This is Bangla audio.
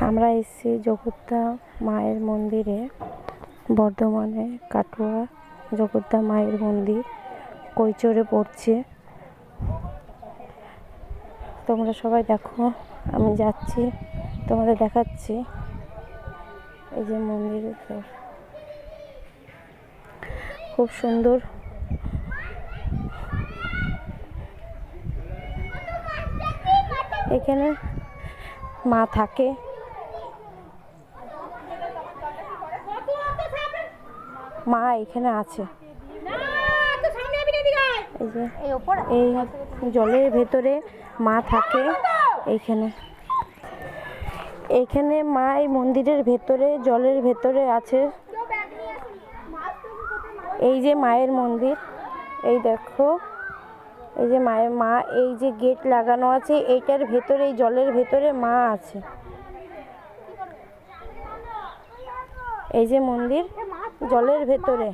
আমরা এসেছি জগদ্দা মায়ের মন্দিরে, বর্ধমানে কাটোয়া জগদ্দা মায়ের মন্দির, কৈচরে পড়ছে। তোমরা সবাই দেখো, আমি যাচ্ছি, তোমাদের দেখাচ্ছি। এই যে মন্দিরের দ্বার। খুব সুন্দর। এখানে মা থাকে। মা এখানে আছে। এই যে এই জলের ভেতরে মা থাকে এইখানে। এইখানে মা এই মন্দিরের ভেতরে জলের ভেতরে আছে। এই যে মায়ের মন্দির। এই দেখো এই যে মায়ের মা এই যে গেট লাগানো আছে এইটার ভেতরে এই জলের ভেতরে মা আছে। এই যে মন্দির। জলের ভেতরে।